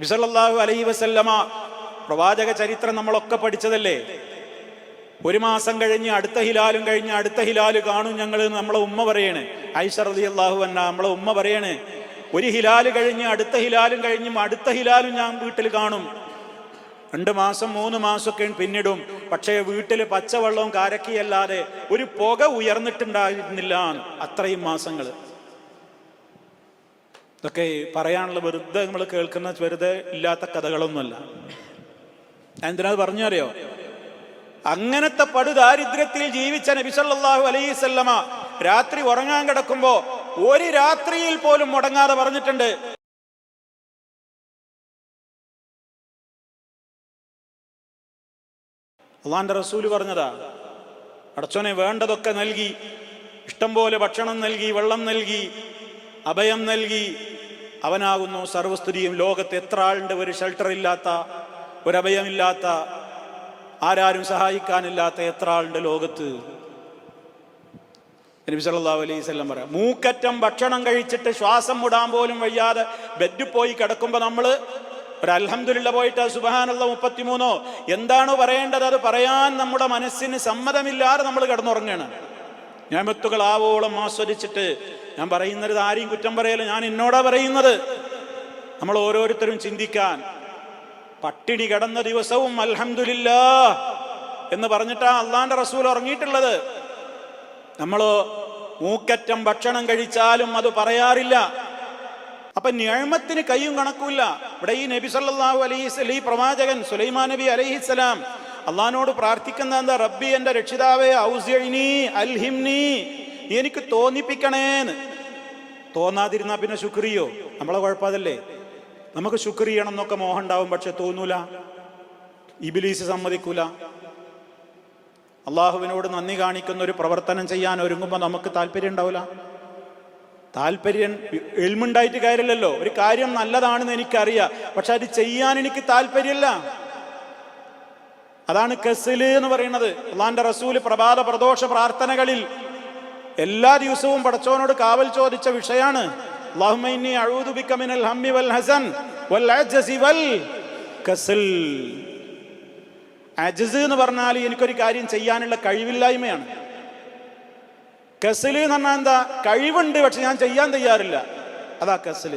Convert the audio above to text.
നബിസല്ലാഹു അലൈ വസല്ലമ പ്രവാചക ചരിത്രം നമ്മളൊക്കെ പഠിച്ചതല്ലേ? ഒരു മാസം കഴിഞ്ഞ് അടുത്ത ഹിലാലും കഴിഞ്ഞ് അടുത്ത ഹിലാൽ കാണും ഞങ്ങൾ നമ്മളെ ഉമ്മ പറയണ്. ഐഷർ അലി അള്ളാഹു അന്ന നമ്മളെ ഉമ്മ പറയണ്. ഒരു ഹിലാൽ കഴിഞ്ഞ് അടുത്ത ഹിലാലും കഴിഞ്ഞും അടുത്ത ഹിലാലും ഞാൻ വീട്ടിൽ കാണും. രണ്ട് മാസം മൂന്ന് മാസമൊക്കെ പിന്നിടും. പക്ഷേ വീട്ടിൽ പച്ചവെള്ളവും കാരക്കിയല്ലാതെ ഒരു പുക ഉയർന്നിട്ടുണ്ടായിരുന്നില്ല അത്രയും മാസങ്ങൾ ഇതൊക്കെ പറയാനുള്ള വെറുതെ നമ്മൾ കേൾക്കുന്ന വെറുതെ ഇല്ലാത്ത കഥകളൊന്നുമല്ല. എന്തിനാ പറഞ്ഞു അറിയോ അങ്ങനത്തെ പടുദാരിദ്ര്യത്തിൽ ജീവിച്ച നബിസല്ലാഹു സ്വല്ലമ രാത്രി ഉറങ്ങാൻ കിടക്കുമ്പോ ഒരു രാത്രിയിൽ പോലും മുടങ്ങാതെ പറഞ്ഞിട്ടുണ്ട്. അള്ളാന്റെ റസൂൽ പറഞ്ഞതാ അടച്ചോനെ വേണ്ടതൊക്കെ നൽകി ഇഷ്ടം പോലെ ഭക്ഷണം നൽകി വെള്ളം നൽകി അഭയം നൽകി. അവനാകുന്നു സർവസ്തുതിയും. ലോകത്ത് എത്ര ആളുണ്ട്? ഒരു ഷെൽട്ടർ ഇല്ലാത്ത ഒരഭയമില്ലാത്ത ആരാരും സഹായിക്കാനില്ലാത്ത എത്ര ആളുണ്ട് ലോകത്ത്? നബി പറയാം മൂക്കറ്റം ഭക്ഷണം കഴിച്ചിട്ട് ശ്വാസം മുടാൻ പോലും വയ്യാതെ ബെഡിൽ പോയി കിടക്കുമ്പോൾ നമ്മൾ ഒരു അൽഹംദുലില്ല പോയിട്ട് സുബഹാനുള്ള മുപ്പത്തിമൂന്നോ? എന്താണോ പറയേണ്ടത്? അത് പറയാൻ നമ്മുടെ മനസ്സിന് സമ്മതമില്ലാതെ നമ്മൾ കിടന്നുറങ്ങുകയാണ് ഞാമത്തുകൾ ആവോളം ആസ്വദിച്ചിട്ട് ഞാൻ പറയുന്നത് ആരെയും കുറ്റം പറയല്ല ഞാൻ എന്നോടാ പറയുന്നത്. നമ്മൾ ഓരോരുത്തരും ചിന്തിക്കാൻ പട്ടിണി കിടന്ന ദിവസവും അൽഹമില്ല എന്ന് പറഞ്ഞിട്ടാ അള്ളാന്റെ റസൂൽ ഉറങ്ങിയിട്ടുള്ളത്. നമ്മളോ മൂക്കറ്റം ഭക്ഷണം കഴിച്ചാലും അത് പറയാറില്ല. അപ്പൊ ഞഴമത്തിന് കൈയും കണക്കുമില്ല. ഇവിടെ ഈ നബി സല്ലാഹു അലൈഹി പ്രവാചകൻ സുലൈമാൻ നബി അലൈഹിസ്സലാം അള്ളഹാനോട് പ്രാർത്ഥിക്കുന്ന എന്താ? റബ്ബി എന്റെ രക്ഷിതാവേ ഔസിഅനി അൽഹിംനി എനിക്ക് തോന്നിപ്പിക്കണേന്ന്. തോന്നാതിരുന്നാ പിന്നെ ശുക്രിയോ? നമ്മളെ കുഴപ്പമതല്ലേ? നമുക്ക് ശുക്രി ചെയ്യണം എന്നൊക്കെ മോഹം ഉണ്ടാവും പക്ഷെ തോന്നൂല. ഇബിലീസ് സമ്മതിക്കൂല. അള്ളാഹുവിനോട് നന്ദി കാണിക്കുന്ന ഒരു പ്രവർത്തനം ചെയ്യാൻ ഒരുങ്ങുമ്പോൾ നമുക്ക് താല്പര്യം ഉണ്ടാവില്ല താല്പര്യം എൽമുണ്ടായിട്ട് കാര്യമില്ലല്ലോ. ഒരു കാര്യം നല്ലതാണെന്ന് എനിക്കറിയാം. പക്ഷെ അത് ചെയ്യാൻ എനിക്ക് താല്പര്യമില്ല. അതാണ് കസിൽ എന്ന് പറയുന്നത്. അള്ളാന്റെ റസൂൽ പ്രഭാത പ്രദോഷ പ്രാർത്ഥനകളിൽ എല്ലാ ദിവസവും പടച്ചോനോട് കാവൽ ചോദിച്ച വിഷയാണ്. എന്ന് പറഞ്ഞാൽ എനിക്കൊരു കാര്യം ചെയ്യാനുള്ള കഴിവില്ലായ്മയാണ്. കസിൽ എന്ന് പറഞ്ഞാൽ എന്താ? കഴിവുണ്ട് പക്ഷെ ഞാൻ ചെയ്യാൻ തയ്യാറില്ല. അതാ കസൽ